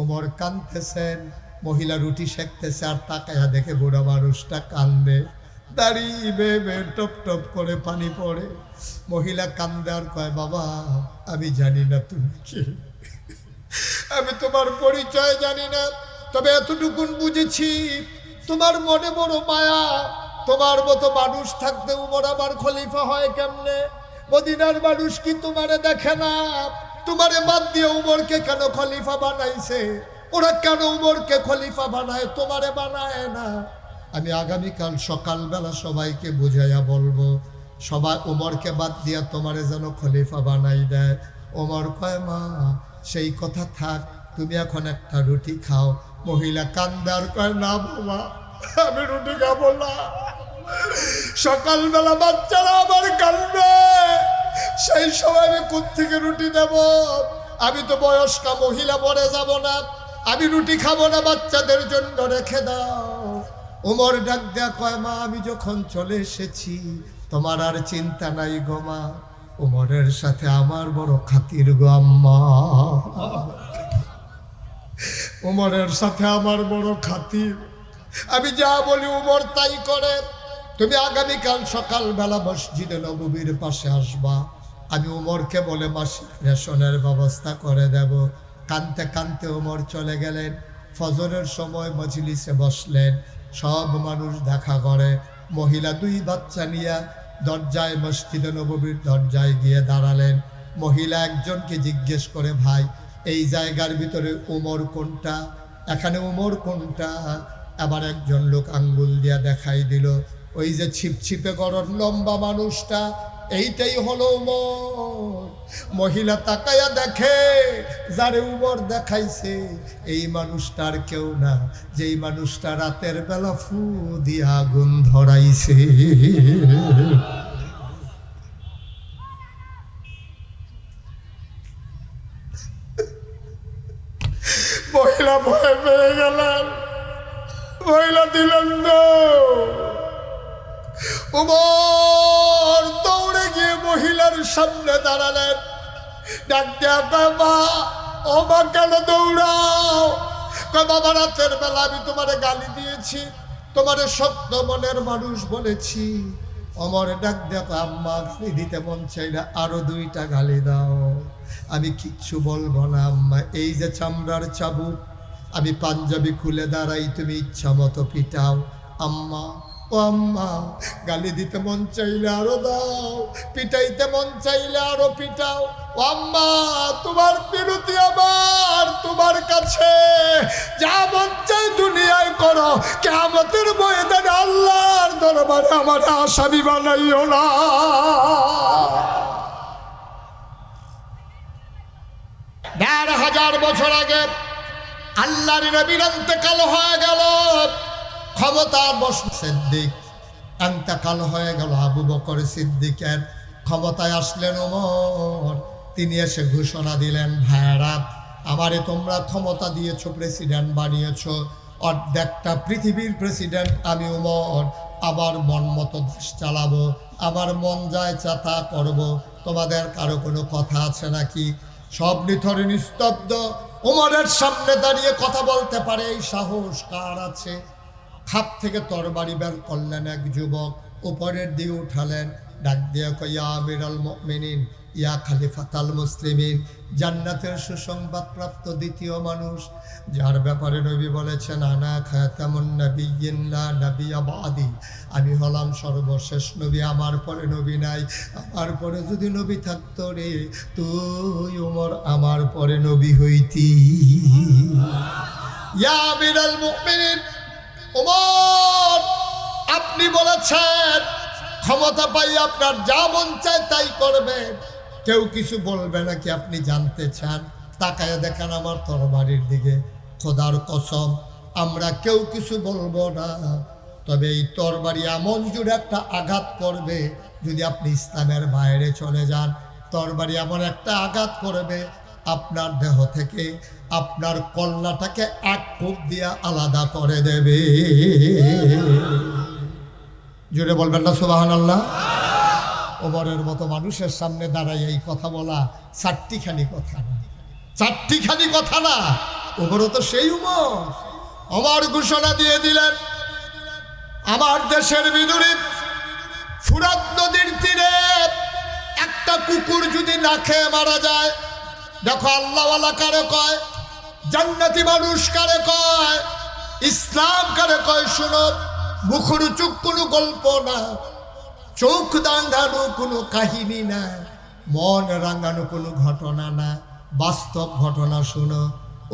ওমর কানতেছেন মহিলা রুটি সেকতেছে আর তাকায়া দেখে বুড়া মানুষটা কান্দে বেয়ে বেয়ে টপ টপ করে পানি পড়ে। মহিলা কান্দে আর কয়, বাবা, আমি জানি না তুমি কে। আমি তোমার পরিচয় জানি না, তবে এতটুকুন বুঝেছি, তোমার মনে বড় মায়া। তোমার মতো মানুষ থাকতে উমর আবার খলিফা হয় কেমনে? মদিনার মানুষ কি তোমারে দেখে না? তোমারে বাদ দিয়ে উমরকে কেন খলিফা বানাইছে? ওরা কেন উমরকে খলিফা বানায়? তোমারে বানায় না। আমি আগামীকাল সকালবেলা সবাইকে বুঝাইয়া বলব, সবাই ওমরকে বাদ দিয়া তোমারে যেন খলিফা বানাই দেয়। ওমর কয়, মা, সেই কথা থাক, তুমি এখন একটা রুটি খাও। মহিলা কান্দার কয়, না বাবা, আমি রুটি খাব না। সকালবেলা বাচ্চারা আবার কান্দবে সেই সময় আমি থেকে রুটি দেব আমি তো বয়স্কা মহিলা, মরে যাব না। আমি রুটি খাব না, বাচ্চাদের জন্য রেখে দাও। ওমর ডাক দেয়া কয়, মা, আমি যখন চলে এসেছি, তোমার আর চিন্তা নাই গো মা। ওমরের সাথে আমার বড় খাতির গো আম্মা। উমরের সাথে আমার বড় খাতির। আমি যা বলি উমর তাই করে। তুমি আগামীকাল সকালবেলা মসজিদে নবীর পাশে আসবা। আমি উমরকে বলে মাসিক রেশনের ব্যবস্থা করে দেব। কানতে কানতে উমর চলে গেলেন। ফজরের সময় মজলিসে বসলেন। সব মানুষ দেখা করে। মহিলা দুই বাচ্চা নিয়ে দরজায় মসজিদে নবীর দরজায় গিয়ে দাঁড়ালেন। মহিলা একজনকে জিজ্ঞেস করে, ভাই, এই জায়গার ভিতরে উমর কোনটা? এখানে উমর কোনটা? আবার একজন লোক আঙ্গুল দিয়া দেখাই দিল ওই যে ছিপছিপে গরম লম্বা মানুষটা, এইটাই হলো উমর। মহিলা তাকায়া দেখে, যারে উমর দেখাইছে, এই মানুষটার কেউ না। যেই মানুষটা রাতের বেলা ফু দিয়া আগুন ধরাইছে। সামনে দাঁড়ালেন ডাক দেয়া কয়, মা ও মা কেন দৌড়াও? বাবা রাতের বেলা আমি তোমারে গালি দিয়েছি তোমারে সত্য মনের মানুষ বলেছি। অমর ডাক দেখো আম্মা গালি দিতে মন চাই না আরও দুইটা গালি দাও। আমি কিচ্ছু বলব না আম্মা এই যে চামড়ার চাবুক আমি পাঞ্জাবি খুলে দাঁড়াই তুমি ইচ্ছা মতো পিটাও। আম্মা ও আম্মা, গালি দিতে মন চাইলে আরও দাও, পিটাইতে মন চাইলে আরও পিটাও। ও আম্মা, তোমার বিরতি আমার তোমার কাছে। যা মন চাই দুনিয়ায় করো। কেমতের ময়দানে আল্লাহর দরবারে আমার আসামি বানাইও না। দেড় হাজার বছর আগে আল্লাহর নবীর অন্তকাল হয়ে গেল। ক্ষমতা বস সিদ্দিক। অন্তকাল হয়ে গেল আবু বকর সিদ্দিকের। ক্ষমতায় আসলেন ওমর। তিনি এসে ঘোষণা দিলেন, ভাইরা, আমারে তোমরা ক্ষমতা দিয়েছ, প্রেসিডেন্ট বানিয়েছো। অর্ধেকটা পৃথিবীর প্রেসিডেন্ট আমি উমর আবার মন মতো দেশ চালাবো, আমার মন যায় চাতা করব। তোমাদের কারও কোনো কথা আছে নাকি? সব নিথরে নিস্তব্ধ। উমরের সামনে দাঁড়িয়ে কথা বলতে পারে, এই সাহস কার আছে? খাপ থেকে তরবারি বের করলেন এক যুবক উপরের দিকে উঠালেন, ডাক দিয়ে কয়া আমিরাল মিনিন ইয়া খালিফাতাল মুসলিমিন, জান্নাতের সুসংবাদ প্রাপ্ত দ্বিতীয় মানুষ। যার ব্যাপারে নবী বলেছেন, আনা খাতামুন নবিয়িল্লা নবী আবাদি আমি হলাম সর্বশেষ নবী, আমার পরে নবী নাই। আমার পরে যদি নবী থাকতো রে, তুই উমর, আমার পরে নবী হইতি। ইয়া আমিরাল মুমিনিন ওমর, আপনি বলেছেন, ক্ষমতা পাই আপনার যা মন চায় তাই করবেন। কেউ কিছু বলবে নাকি আপনি জানতে চান? তাকায় দেখেন আমার তরবারির দিকে। খোদার কসম, আমরা কেউ কিছু বলব না। তবে এই তরবারি এমন জুড়ে একটা আঘাত করবে, যদি আপনি ইসলামের বাইরে চলে যান। তরবারি এমন একটা আঘাত করবে, আপনার দেহ থেকে আপনার কল্লাটাকে এক কূপ দিয়ে আলাদা করে দেবে। জুড়ে বলবেন না সুবাহান আল্লাহ ওমরের মতো মানুষের সামনে দাঁড়াই এই কথা বলা চারটিখানি কথা না। চারটিখানি কথা না, ওমরও তো সেই উমর। অমর ঘোষণা দিয়ে দিলেন, আমার দেশের বিদুরে ফুরাত নদীর তীরে একটা কুকুর যদি না খেয়ে মারা যায়, দেখো আল্লাহওয়ালা কারে কয়? জান্নাতি মানুষ কারে কয়? ইসলাম কারে কয়, শুনো, মুখর চুপ কোনো গল্প না, চোখ দাঙ্গানো কোনো কাহিনী না, মন রাঙানো কোনো ঘটনা না। বাস্তব ঘটনা শুনো,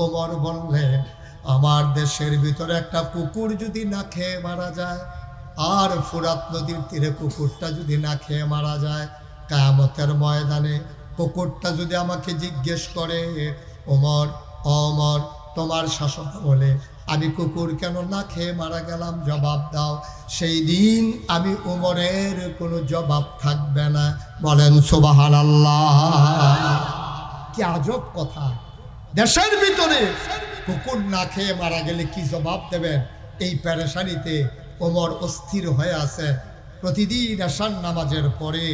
ওমর বললেন, আমার দেশের ভিতরে একটা কুকুর যদি না খেয়ে মারা যায়, আর ফুরাত নদীর তীরে কুকুরটা যদি না খেয়ে মারা যায়, কায়ামতের ময়দানে কুকুরটা যদি আমাকে জিজ্ঞেস করে, ওমর অমর, তোমার শাসক বলে, আমি কুকুর কেন না খেয়ে মারা গেলাম? জবাব দাও। সেই দিন আমি উমরের কোনো জবাব থাকবে না। বলেন সোবাহান কি আজব কথা। দেশের ভিতরে কুকুর না খেয়ে মারা গেলে কি জবাব দেবেন? এই প্যারেশানিতে ওমর অস্থির হয়ে আছে। প্রতিদিন আসান নামাজের পরে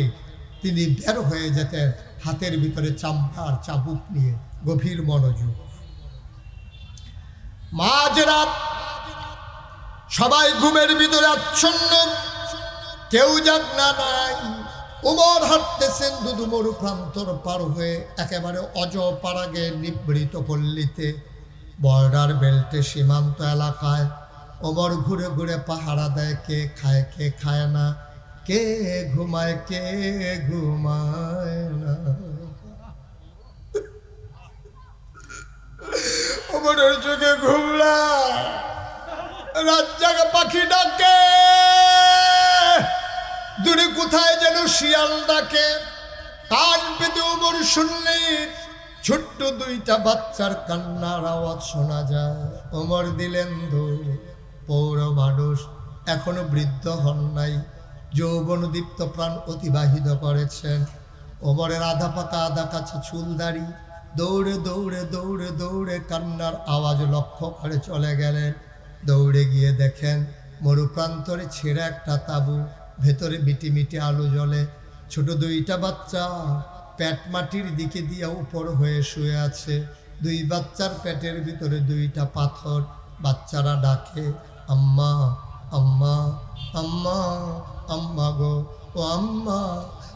তিনি বের হয়ে যেতেন হাতের ভিতরে চাম্পার চাবুক নিয়ে, গভীর মনোযোগ। মাঝরাত, সবাই ঘুমের ভিতরে আচ্ছন্ন। কেউ যাক না, নাই। উমর হাঁটতেছেন দুদু মরু প্রান্তর পার হয়ে, একেবারে অজ পাড়াগে নিবৃত পল্লীতে। বর্ডার বেল্টে সীমান্ত এলাকায়। ওমর ঘুরে ঘুরে পাহারা দেয়, কে খায় কে খায় না, কে ঘুমায় কে ঘুমায় না। ওমরের চোখে ঘুমলা। রাত জাগা পাখি ডাকে। দূরে কোথায় যেন শিয়াল ডাকে। কান পেতে ওমর শুনলে ছোট্ট দুইটা বাচ্চার কান্নার আওয়াজ শোনা যায়। ওমর দিলেন দৌড় পৌর মানুষ এখনও বৃদ্ধ হন নাই। যৌবন দীপ্ত প্রাণ অতিবাহিত করেছেন। ওমরের আধা পাকা আধা কাছে চুলদারি দৌড়ে দৌড়ে দৌড়ে দৌড়ে কান্নার আওয়াজ লক্ষ্য করে চলে গেলেন। দৌড়ে গিয়ে দেখেন মরুপ্রান্তরে ছেঁড়ে একটা তাবু, ভেতরে মিটি মিটি আলো জ্বলে। ছোট দুইটা বাচ্চা প্যাট মাটির দিকে দিয়ে উপর হয়ে শুয়ে আছে। দুই বাচ্চার পেটের ভিতরে দুইটা পাথর। বাচ্চারা ডাকে, আম্মা আম্মা আম্মা আম্মা গো, ও আম্মা,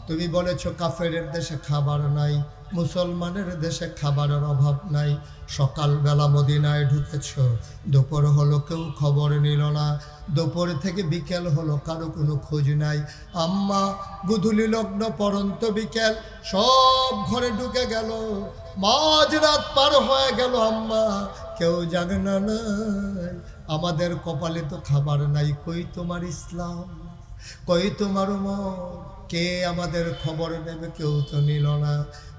তুমি বলেছ কাফের দেশে খাবার নাই। মুসলমানের দেশে খাবারের অভাব নাই। সকালবেলা মদিনায় ঢুকেছ। দুপুর হলো, কেউ খবর নিল না। দুপুর থেকে বিকেল হলো, কারও কোনো খোঁজ নাই। আম্মা গুধুলি লগ্ন পরন্ত বিকেল, সব ঘরে ঢুকে গেল। মাঝরাত পার হয়ে গেল আম্মা। কেউ জানে না নাই, আমাদের কপালে তো খাবার নাই। কই তোমার ইসলাম? কই তোমার মন কে আমাদের খবর নেবে? কেউ তো নিল না।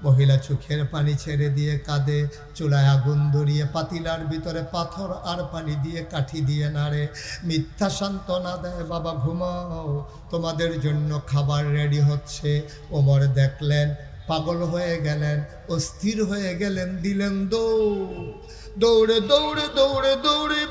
মহিলা চোখের পানি ছেড়ে দিয়ে কাঁদে, চুলায় আগুন ধরিয়ে পাতিলার ভিতরে পাথর আর পানি দিয়ে কাঠি দিয়ে নাড়ে। মিথ্যা সান্ত্বনা দেয়, বাবা, ঘুমাও, তোমাদের জন্য খাবার রেডি হচ্ছে। ওমর দেখলেন, পাগল হয়ে গেলেন, অস্থির হয়ে গেলেন, দিলেন, দৌড়, দৌড়ে দৌড়ে দৌড়ে দৌড়ে।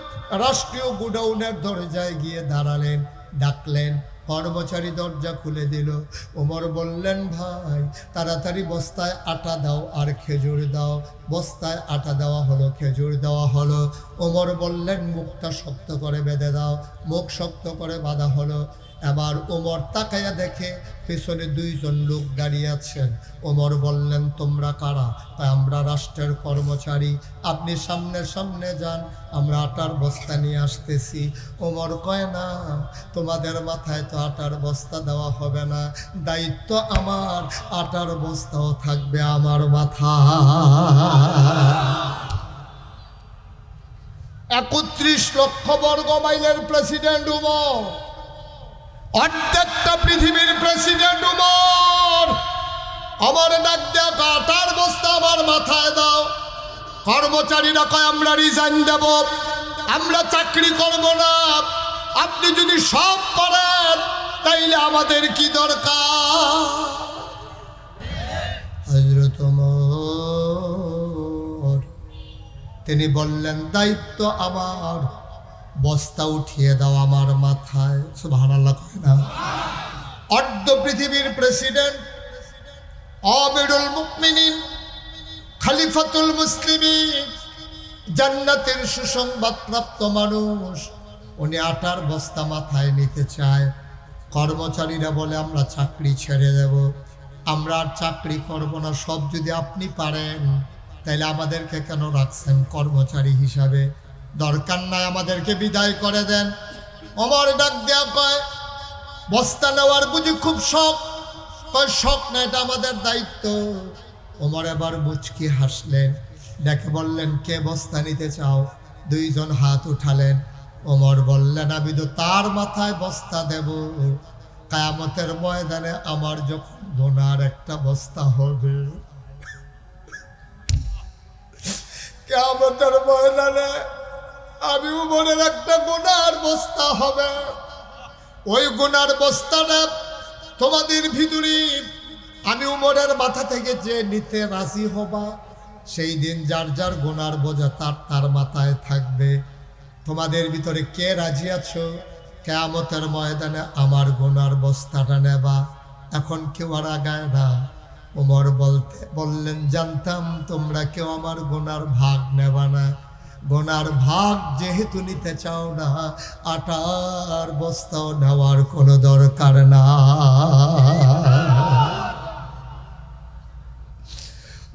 রাষ্ট্রীয় গুডাউনের দরজায় গিয়ে দাঁড়ালেন, ডাকলেন কর্মচারী দরজা খুলে দিল। ওমর বললেন, ভাই, তাড়াতাড়ি বস্তায় আটা দাও আর খেজুর দাও। বস্তায় আটা দেওয়া হলো, খেজুর দেওয়া হলো। ওমর বললেন, মুখটা শক্ত করে বেঁধে দাও। মুখ শক্ত করে বাঁধা হলো। এবার ওমর তাকাইয়া দেখে পেছনে দুইজন লোক দাঁড়িয়ে আছেন। ওমর বললেন, তোমরা কারা? তাই আমরা রাষ্ট্রের কর্মচারী। আপনি সামনে সামনে যান, আমরা আটার বস্তা নিয়ে আসতেছি। ওমর কয়, না, তোমাদের মাথায় তো আটার বস্তা দেওয়া হবে না। দায়িত্ব আমার, আটার বস্তাও থাকবে আমার মাথা একত্রিশ লক্ষ বর্গ মাইলের প্রেসিডেন্ট উমর অর্ধেকটা পৃথিবীর প্রেসিডেন্ট উমর। আমার ডাক দেয়া কাটার বস্তা আমার মাথায় দাও। কর্মচারীরা কয়, আমরা রিজাইন দেব। আমরা চাকরি করব না। আপনি যদি সব করেন, তাইলে আমাদের কি দরকার? হজরত তিনি বললেন, দায়িত্ব আমার। বস্তা উঠিয়ে দাও আমার মাথায়। সুবহানাল্লাহ কয় না। অর্ধ পৃথিবীর প্রেসিডেন্ট আমিরুল মুকমিনিন খলিফাতুল মুসলিমিন, জান্নাতের সুসংবাদ প্রাপ্ত মানুষ, উনি আটার বস্তা মাথায় নিতে চায়। কর্মচারীরা বলে, আমরা চাকরি ছেড়ে দেব। আমরা আর চাকরি করব না। সব যদি আপনি পারেন তাহলে আমাদেরকে কেন রাখছেন কর্মচারী হিসাবে? দরকার নাই আমাদেরকে বিদায় করে দেন। অমর ডাক দেওয়া কয়, বস্তা নেওয়ার বুঝি খুব শখ। কয়, শখ না, এটা আমাদের দায়িত্ব। ওমর এবার মুচকি হাসলেন। দেখে বললেন, কে বস্তা নিতে চাও? দুইজন হাত উঠালেন। ওমর বললেন, আমি তো তার মাথায় বস্তা দেব। কায়ামতের ময়দানে আমার যখন গোনার একটা বস্তা হবে। কেয়ামতের ময়দানে আমি উমরের একটা গোনার বস্তা হবে। ওই গোনার বস্তাটা তোমাদের ভিতরে আমি উমরের মাথা থেকে যে নিতে রাজি হবা, সেই দিন যার যার গোনার বোঝা তার তার মাথায় থাকবে। তোমাদের ভিতরে কে রাজি আছো? কেয়ামতের ময়দানে আমার গোনার বস্তাটা নেবা। এখন কেউ আর আগায় না। উমর বলতে বললেন, জানতাম তোমরা কেউ আমার গোনার ভাগ নেবা না। গোনার ভাগ যেহেতু নিতে চাও না, আটার বস্তাও নেওয়ার কোনো দরকার না।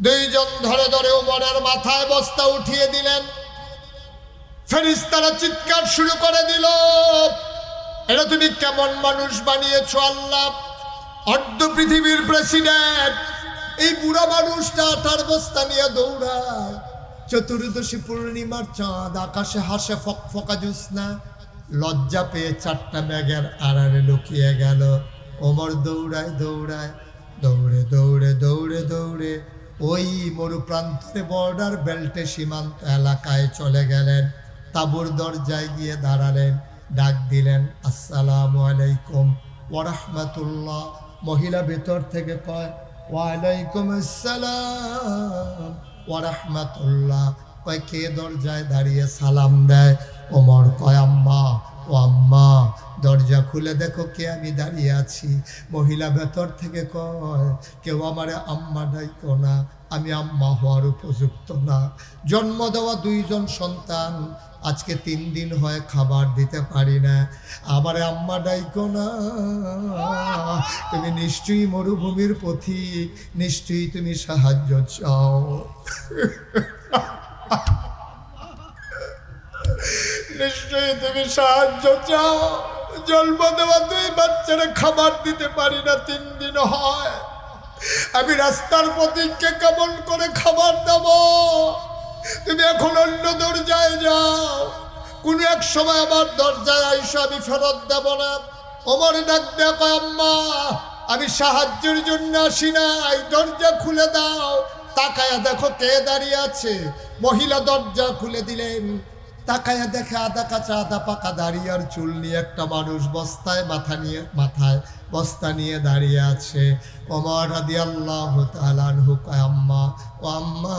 দুইজন ধরে ধরে উমরের মাথায় বস্তা উঠিয়ে দিলেন। ফেরিস্তারা চিৎকার শুরু করে দিল, এটা তুমি কেমন মানুষ বানিয়েছো আল্লাহ? অর্ধ পৃথিবীর প্রেসিডেন্ট এই বুড়া মানুষটা তার বস্তা নিয়ে দৌড়ায়। চতুর্দশী পূর্ণিমার চাঁদ, আকাশে হাসে ফক ফকা জুসনা লজ্জা পেয়ে চারটা ব্যাগের আড়ারে লুকিয়ে গেল। ওমর দৌড়ায় দৌড়ায়, দৌড়ে দৌড়ে দৌড়ে দৌড়ে। ওই মরুপ্রান্তরে বর্ডার বেল্টে সীমান্ত এলাকায় চলে গেলেন। তাবুর দরজায় গিয়ে দাঁড়ালেন। ডাক দিলেন, আসসালামু আলাইকুম। ওরহমতুল্লাহ মহিলা ভেতর থেকে কয়, ওয়ালাইকুম আসসালাম। ওরহমতুল্লাহ কয়, কে দরজায় দাঁড়িয়ে সালাম দেয়? ওমর কয়, আম্মা, ও আম্মা, দরজা খুলে দেখো কে আমি দাঁড়িয়ে আছি। মহিলা ভেতর থেকে কয়, কেউ আমারে আম্মা ডাইকো না, আমি আম্মা হওয়ার উপযুক্ত না। জন্ম দেওয়া দুইজন সন্তান আজকে তিন দিন হয় খাবার দিতে পারি না। আমারে আম্মা ডাইকো না, তুমি নিশ্চয়ই মরুভূমির পথিক, নিশ্চয়ই তুমি সাহায্য চাও। নিশ্চয়ই তুমি সাহায্য চাও। জন্ম দেওয়া দুই বাচ্চারা খাবার দিতে পারি না, তিন দিন হয়। আমি রাস্তার পথিককে কেমন করে খাবার দেব? তুমি এখন অন্য দরজায় যাও। কোনো এক সময় আমার দরজায় আইসো আমি ফেরত দেব না। অমর ডাক দেখো আম্মা, আমি সাহায্যের জন্য আসি নাই। দরজা খুলে দাও। তাকায়া দেখো কে দাঁড়িয়ে আছে। মহিলা দরজা খুলে দিলেন। তাকায়া দেখে আদা কাঁচা আদা পাকা দাঁড়িয়ে আর চুল নিয়ে একটা মানুষ বস্তায় মাথা নিয়ে, মাথায় বস্তা নিয়ে দাঁড়িয়ে আছে। ওমর রাদি আল্লাহ আম্মা, ও আম্মা,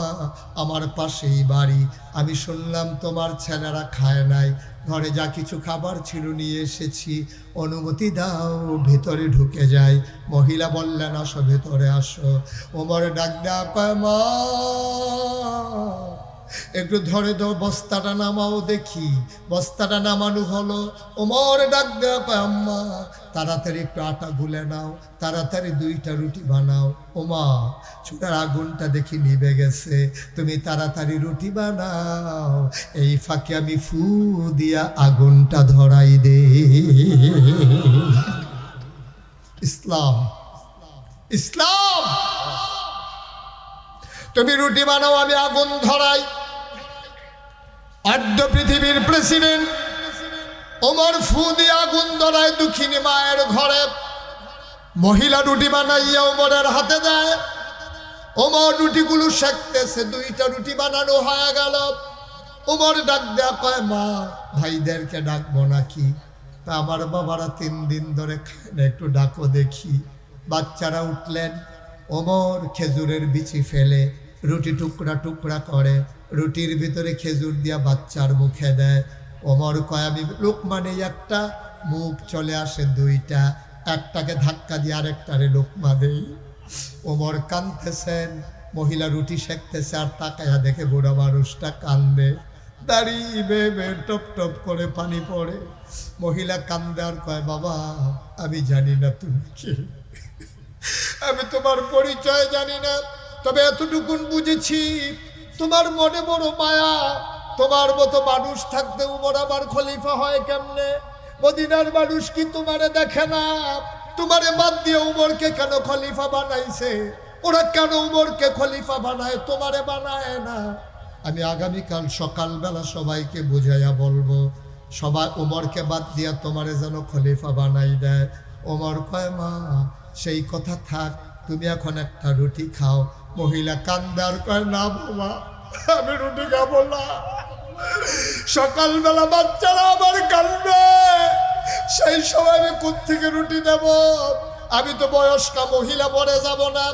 আমার পাশেই বাড়ি। আমি শুনলাম তোমার ছেলেরা খায় নাই। ঘরে যা কিছু খাবার ছিল নিয়ে এসেছি। অনুমতি দাও, ভেতরে ঢুকে যাই। মহিলা বললেন, আসো, ভেতরে আসো। ওমর ডাক ডাক মা একটু ধরে দাও, বস্তাটা নামাও দেখি। বস্তাটা নামানো হলো। ওমর ডাক দেওয়া আম্মা, তাড়াতাড়ি একটু আটা গুলে নাও, তাড়াতাড়ি দুইটা রুটি বানাও। ওমা, চুলার আগুনটা দেখি নিভে গেছে। তুমি তাড়াতাড়ি রুটি বানাও, এই ফাঁকে আমি ফু দিয়া আগুনটা ধরাই দে ইসলাম ইসলাম! তুমি রুটি বানাও, আমি আগুন ধরাই। আদ্য পৃথিবীর প্রেসিডেন্ট ওমর ফু দিয়ে আগুন দুঃখিনী মায়ের ঘরে মহিলা রুটি বানাইয়া ওমরের হাতে দেয়। ওমর রুটিগুলো সেঁকতেছে দুইটা রুটি বানানো হয়ে গেল। ওমর ডাক দেয়া কয়, মা, ভাইদেরকে ডাকবো নাকি? তা আমার বাবারা তিন দিন ধরে খায় না, একটু ডাকো দেখি। বাচ্চারা উঠলেন, ওমর খেজুরের বিচি ফেলে রুটি টুকরা টুকরা করে। রুটির ভিতরে খেজুর দিয়া বাচ্চার মুখে দেয়। ওমর কয় আমি লোক মানে একটা মুখ চলে আসে দুইটা, একটাকে ধাক্কা দিয়ে আরেকটারে লোকমা দেই ওমর কানতেছেন মহিলা রুটি সেঁকতেছে আর তাকায়া দেখে বুড়া মানুষটা কান্দে। দাঁড়িয়ে বে বে টপ টপ করে পানি পড়ে। মহিলা কান্দে আর কয়, বাবা, আমি জানি না তুমি কি। আমি তোমার পরিচয় জানি না, তবে এতটুকুন বুঝেছি তোমার মনে বড় মায়া। তোমার মতো মানুষ থাকতে উমর আবার খলিফা হয় কেমনে? মদিনার মানুষ কি তোমারে দেখে না? তোমারে বাদ দিয়ে উমরকে কেন খলিফা বানাইছে? ওরা কেন উমরকে খলিফা বানায়? তোমারে বানায় না। আমি আগামীকাল সকালবেলা সবাইকে বুঝাইয়া বলব, সবাই উমরকে বাদ দিয়া তোমারে যেন খলিফা বানাই দেয়। ওমর কয়, মা, সেই কথা থাক, তুমি এখন একটা রুটি খাও। মহিলা কান্দার কয়, না বাবা আমি রুটি খাব না। সকালবেলা বাচ্চারা আমার কান্দবে সেই সময় আমি থেকে রুটি দেব আমি তো বয়স্কা, মহিলা মরে যাব না।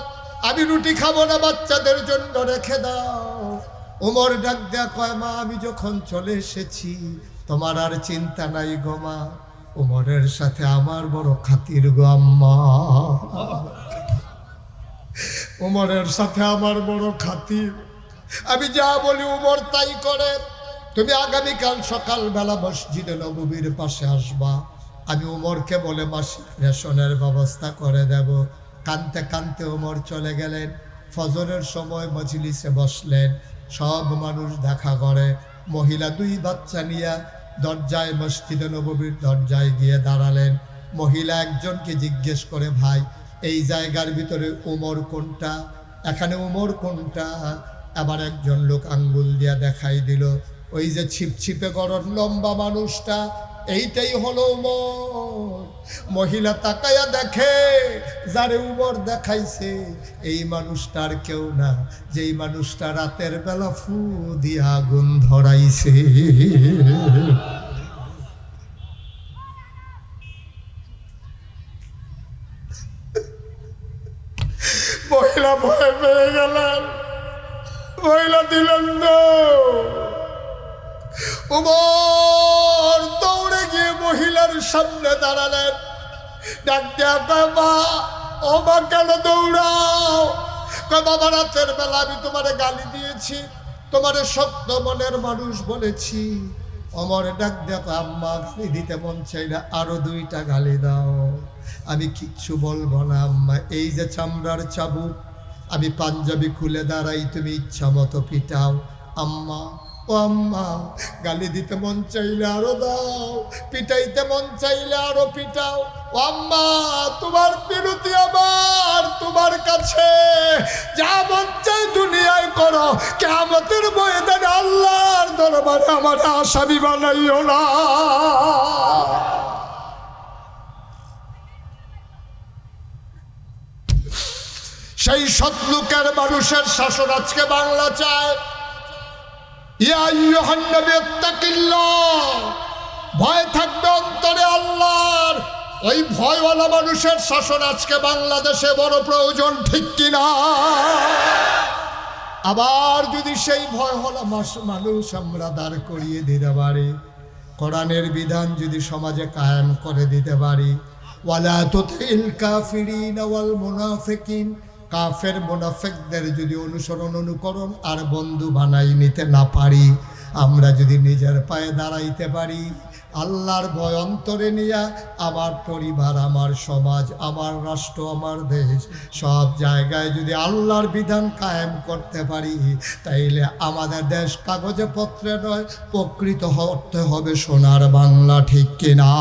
আমি রুটি খাব না, বাচ্চাদের জন্য রেখে দাও। ওমর ডাক দেয়া কয়, মা, আমি যখন চলে এসেছি, তোমার আর চিন্তা নাই গো মা। ওমরের সাথে আমার বড় খাতির গো আম্মা। ওমরের সাথে আমার বড় খাতির। আমি যা বলি উমর তাই করে। তুমি আগামীকাল সকালবেলা মসজিদে নববীর পাশে আসবা। আমি উমরকে বলে মাসিক রেশনের ব্যবস্থা করে দেব। কানতে কানতে উমর চলে গেলেন। ফজরের সময় মজলিসে বসলেন। সব মানুষ দেখা করে। মহিলা দুই বাচ্চা নিয়ে দরজায় মসজিদে নববীর দরজায় গিয়ে দাঁড়ালেন। মহিলা একজনকে জিজ্ঞেস করে, ভাই, এই জায়গার ভিতরে উমর কোনটা? এখানে উমর কোনটা? আবার একজন লোক আঙ্গুল দিয়া দেখাই দিল, ওই যে ছিপছিপে গরম লম্বা মানুষটা, এইটাই হলো মহিলা তাকায়া দেখে, যারে উমর দেখাইছে, এই মানুষটার কেউ না, যেই মানুষটা রাতের বেলা ফু দিয়া আগুন ধরাইছে। সামনে দাঁড়ালেন। ডাক দেয়া কয় মা ও মা কেন দৌড়াও? বাবা রাতের বেলা আমি তোমারে গালি দিয়েছি তোমারে শক্ত মনের মানুষ বলেছি। অমর ডাক কয়, আম্মা গালি দিতে মন না আরও দুইটা গালি দাও। আমি কিচ্ছু বলব না আম্মা এই যে চামড়ার চাবুক আমি পাঞ্জাবি খুলে দাঁড়াই তুমি ইচ্ছা মতো পিটাও। আম্মা ও আম্মা, গালি দিতে মন চাইলে আরও দাও, পিটাইতে মন চাইলে আরও পিটাও। ও আম্মা, তোমার বিরতি আমার তোমার কাছে। যা মন চাই দুনিয়ায় করো কেমতের ময়দানে আল্লাহর দরবারে আমার আসামি বানাইও না। সেই সৎলুকের মানুষের শাসন আজকে বাংলা চায় ইয়া আইয়ুহান নবী ইত্তাকিল্লাহ। ভয় থাকবে অন্তরে আল্লাহর। ওই ভয়ওয়ালা মানুষের শাসন আজকে বাংলাদেশে বড় প্রয়োজন, ঠিক কিনা? আবার যদি সেই ভয় হলা মানুষ আমরা দাঁড় করিয়ে দিতে পারি, কোরআনের বিধান যদি সমাজে কায়েম করে দিতে পারি, ওয়ালা তুতিল কাফিরিন ওয়াল মুনাফিকিন। কাফের মুনাফিকদের যদি অনুসরণ, অনুকরণ আর বন্ধু বানাই নিতে না পারি, আমরা যদি নিজের পায়ে দাঁড়াইতে পারি, আল্লাহর ভয় অন্তরে নিয়ে আমার পরিবার, আমার সমাজ, আমার রাষ্ট্র, আমার দেশ, সব জায়গায় যদি আল্লাহর বিধান কায়েম করতে পারি, তাইলে আমাদের দেশ কাগজে পত্রে নয়, প্রকৃত হতে হবে সোনার বাংলা, ঠিক কিনা?